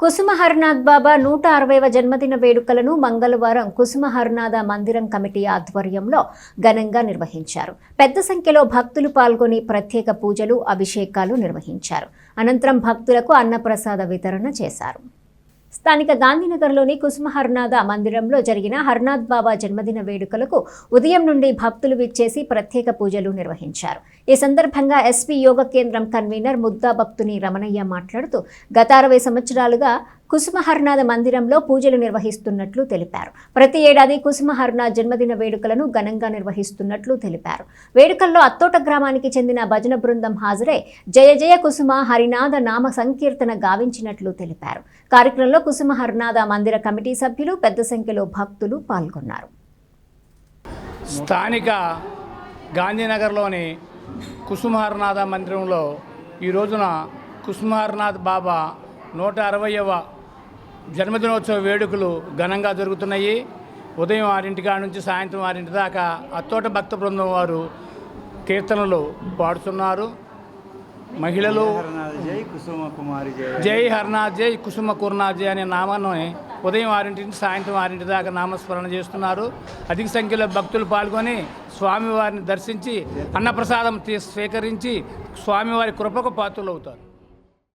కుసుమహరినాథ్ బాబా నూట అరవైవ జన్మదిన వేడుకలను మంగళవారం కుసుమహరినాథ మందిరం కమిటీ ఆధ్వర్యంలో ఘనంగా నిర్వహించారు. పెద్ద సంఖ్యలో భక్తులు పాల్గొని ప్రత్యేక పూజలు అభిషేకాలు నిర్వహించారు. అనంతరం భక్తులకు అన్నప్రసాద వితరణ చేశారు. స్థానిక గాంధీనగర్లోని కుసుమ హర్నాథ మందిరంలో జరిగిన హర్నాథ్ బాబా జన్మదిన వేడుకలకు ఉదయం నుండి భక్తులు విచ్చేసి ప్రత్యేక పూజలు నిర్వహించారు. ఈ సందర్భంగా ఎస్పీ యోగ కేంద్రం కన్వీనర్ ముద్దా భక్తుని రమణయ్య మాట్లాడుతూ గత అరవై సంవత్సరాలుగా కుసుమహర్నాథ మందిరంలో పూజలు నిర్వహిస్తున్నట్లు తెలిపారు. ప్రతి ఏడాది కుసుమహర్నాథ్ జన్మదిన వేడుకలను ఘనంగా నిర్వహిస్తున్నట్లు తెలిపారు. వేడుకల్లో అత్తోట గ్రామానికి చెందిన భజన బృందం హాజరై జయ జయ కుసుమ హరినాథ నామ సంకీర్తన గావించినట్లు తెలిపారు. కార్యక్రమంలో కుసుమ హరినాథ మందిర కమిటీ సభ్యులు పెద్ద సంఖ్యలో భక్తులు పాల్గొన్నారు. స్థానిక గాంధీనగర్లోని కుసుమహర్నాథ మందిరంలో ఈ రోజున కుసుమహర్నాథ్ బాబా నూట అరవయవ జన్మదినోత్సవ వేడుకలు ఘనంగా జరుగుతున్నాయి. ఉదయం ఆరింటి కాడ నుంచి సాయంత్రం ఆరింటి దాకా అత్తోట భక్త బృందం వారు కీర్తనలు పాడుతున్నారు. మహిళలు జై కుసుమ జై హర్నాథ్ జై కుసుమ కుర్నాథ్ జై అనే నామాన్ని ఉదయం ఆరింటి నుంచి సాయంత్రం ఆరింటి దాకా నామస్మరణ చేస్తున్నారు. అధిక సంఖ్యలో భక్తులు పాల్గొని స్వామివారిని దర్శించి అన్నప్రసాదం తీ స్వీకరించి స్వామివారి కృపకు పాత్రలు అవుతారు